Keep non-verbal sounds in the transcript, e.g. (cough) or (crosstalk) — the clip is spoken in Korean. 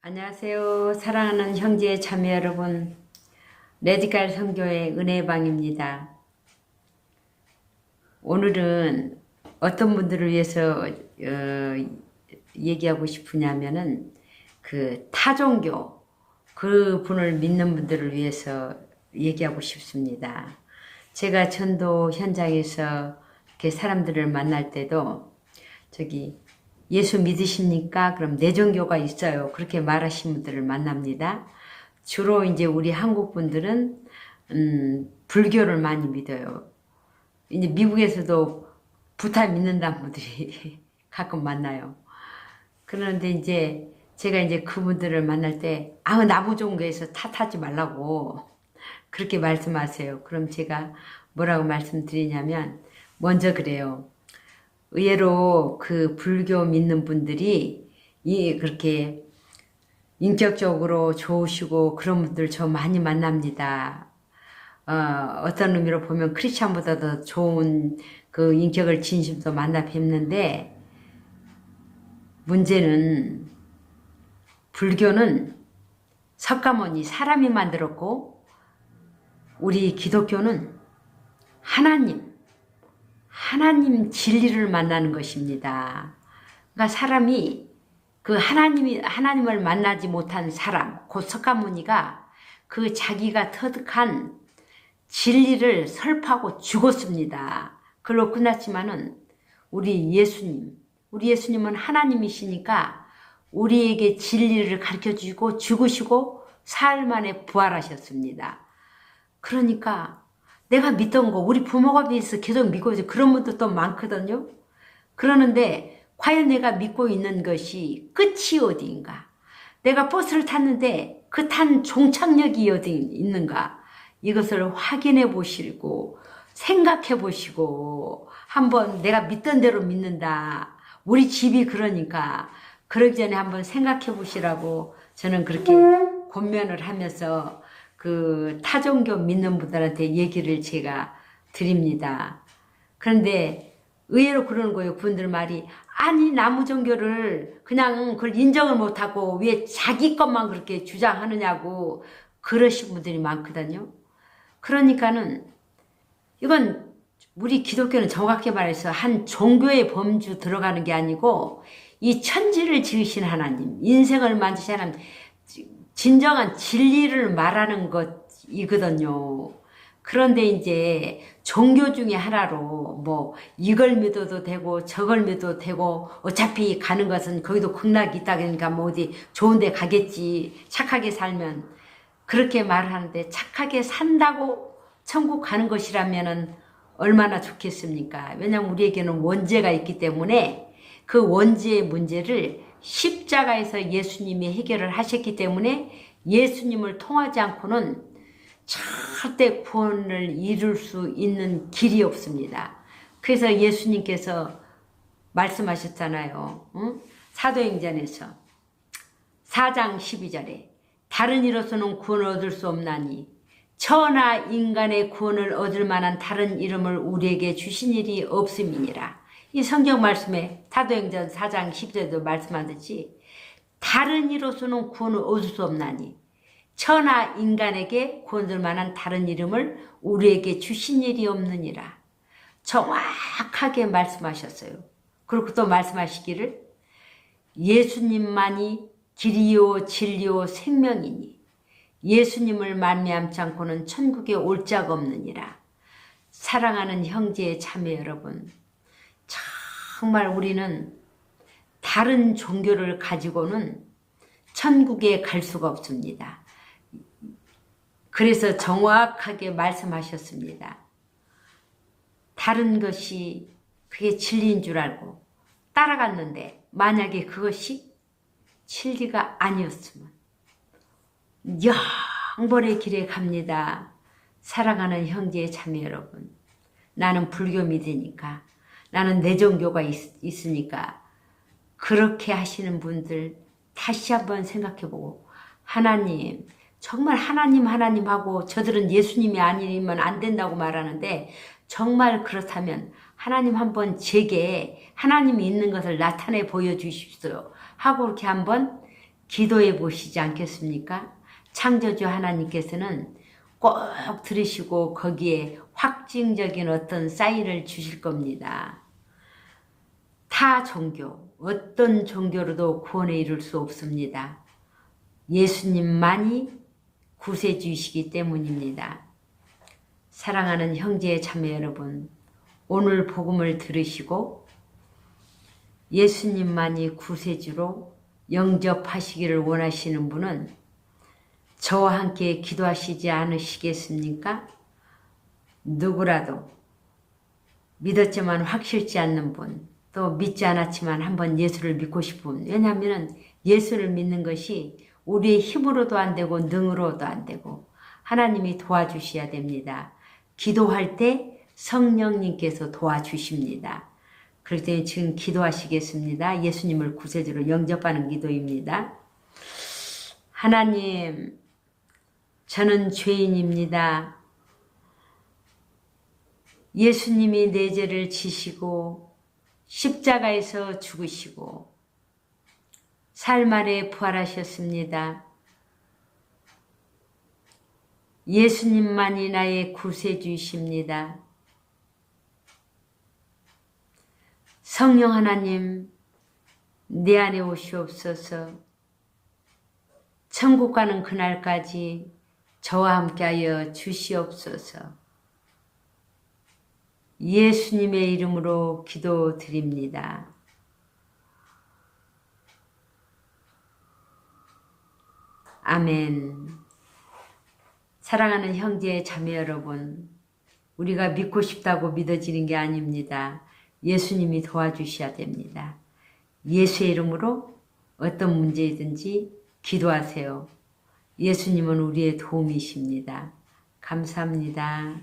안녕하세요. 사랑하는 형제 자매 여러분. 레디칼 선교의 은혜방입니다. 오늘은 어떤 분들을 위해서 어, 얘기하고 싶으냐면은 그 타종교 그 분을 믿는 분들을 위해서 얘기하고 싶습니다. 제가 전도 현장에서 이렇게 사람들을 만날 때도 저기 예수 믿으십니까? 그럼 내 종교가 있어요. 그렇게 말하신 분들을 만납니다. 주로 이제 우리 한국 분들은 음, 불교를 많이 믿어요. 이제 미국에서도 부타 믿는다는 분들이 (laughs) 가끔 만나요. 그런데 이제 제가 이제 그분들을 만날 때, 아, 나무 종교에서 탓하지 말라고 그렇게 말씀하세요. 그럼 제가 뭐라고 말씀드리냐면, 먼저 그래요. 의외로 그 불교 믿는 분들이 이 그렇게 인격적으로 좋으시고 그런 분들 저 많이 만납니다. 어, 어떤 의미로 보면 크리스찬보다 더 좋은 그 인격을 진심도 만나 뵙는데 문제는 불교는 석가모니 사람이 만들었고 우리 기독교는 하나님 하나님 진리를 만나는 것입니다. 그러니까 사람이 그 하나님이 하나님을 만나지 못한 사람, 곧 석가모니가 그 자기가 터득한 진리를 설파하고 죽었습니다. 그걸로 끝났지만은 우리 예수님, 우리 예수님은 하나님이시니까 우리에게 진리를 가르쳐 주시고 죽으시고 사흘 만에 부활하셨습니다. 그러니까 내가 믿던 거 우리 부모가 비해서 계속 믿고 있어 그런 분도 또 많거든요. 그러는데 과연 내가 믿고 있는 것이 끝이 어디인가? 내가 버스를 탔는데 그 탄 종착역이 어디 있는가? 이것을 확인해 보시고 생각해 보시고 한번 내가 믿던 대로 믿는다. 우리 집이 그러니까 그러기 전에 한번 생각해 보시라고 저는 그렇게 권면을 하면서 그 타종교 믿는 분들한테 얘기를 제가 드립니다. 그런데 의외로 그러는 거예요. 그분들 말이 아니 나무 종교를 그냥 그걸 인정을 못하고 왜 자기 것만 그렇게 주장하느냐고 그러신 분들이 많거든요. 그러니까는 이건 우리 기독교는 정확히 말해서 한 종교의 범주 들어가는 게 아니고 이 천지를 지으신 하나님, 인생을 만드신 하나님, 진정한 진리를 말하는 것이거든요. 그런데 이제 종교 중에 하나로 뭐 이걸 믿어도 되고 저걸 믿어도 되고 어차피 가는 것은 거기도 극락이 있다 그러니까 뭐 어디 좋은 데 가겠지 착하게 살면 그렇게 말하는데 착하게 산다고 천국 가는 것이라면은 얼마나 좋겠습니까? 왜냐하면 우리에게는 원죄가 있기 때문에 그 원죄의 문제를 십자가에서 예수님이 해결을 하셨기 때문에 예수님을 통하지 않고는 절대 구원을 이룰 수 있는 길이 없습니다. 그래서 예수님께서 말씀하셨잖아요. 응? 사도행전에서 4장 12절에 다른 이로서는 구원을 얻을 수 없나니 천하 인간의 구원을 얻을 만한 다른 이름을 우리에게 주신 일이 없음이니라. 이 성경 말씀에 사도행전 4장 10절에도 말씀하듯이 다른 이로서는 구원을 얻을 수 없나니 천하 인간에게 구원될 만한 다른 이름을 우리에게 주신 일이 없느니라. 정확하게 말씀하셨어요. 그리고 또 말씀하시기를 예수님만이 길이요 진리요 생명이니 예수님을 만미암지 않고는 천국에 올 자가 없느니라. 사랑하는 형제 자매 여러분 정말 우리는 다른 종교를 가지고는 천국에 갈 수가 없습니다. 그래서 정확하게 말씀하셨습니다. 다른 것이 그게 진리인 줄 알고 따라갔는데 만약에 그것이 진리가 아니었으면 영번의 길에 갑니다. 사랑하는 형제 자매 여러분 나는 불교 믿으니까 나는 내 종교가 있, 으니까 그렇게 하시는 분들 다시 한번 생각해보고 하나님 정말 하나님 하나님 하고 저들은 예수님이 아니면 안 된다고 말하는데 정말 그렇다면 하나님 한번 제게 하나님이 있는 것을 나타내 보여주십시오 하고 이렇게 한번 기도해 보시지 않겠습니까? 창조주 하나님께서는 꼭 들으시고 거기에 확증적인 어떤 사인을 주실 겁니다. 타 종교, 어떤 종교로도 구원에 이를 수 없습니다. 예수님만이 구세주이시기 때문입니다. 사랑하는 형제 자매 여러분, 오늘 복음을 들으시고 예수님만이 구세주로 영접하시기를 원하시는 분은 저와 함께 기도하시지 않으시겠습니까? 누구라도 믿었지만 확실치 않는 분, 또 믿지 않았지만 한번 예수를 믿고 싶은 왜냐하면 예수를 믿는 것이 우리의 힘으로도 안 되고 능으로도 안 되고 하나님이 도와주셔야 됩니다. 기도할 때 성령님께서 도와주십니다. 그렇기 때문에 지금 기도하시겠습니다. 예수님을 구세주로 영접하는 기도입니다. 하나님, 저는 죄인입니다. 예수님이 내 죄를 지시고 십자가에서 죽으시고 살말에 부활하셨습니다. 예수님만이 나의 구세주이십니다. 성령 하나님, 내 안에 오시옵소서. 천국 가는 그날까지 저와 함께하여 주시옵소서. 예수님의 이름으로 기도드립니다. 아멘. 사랑하는 형제 자매 여러분, 우리가 믿고 싶다고 믿어지는 게 아닙니다. 예수님이 도와주셔야 됩니다. 예수의 이름으로 어떤 문제이든지 기도하세요. 예수님은 우리의 도움이십니다. 감사합니다.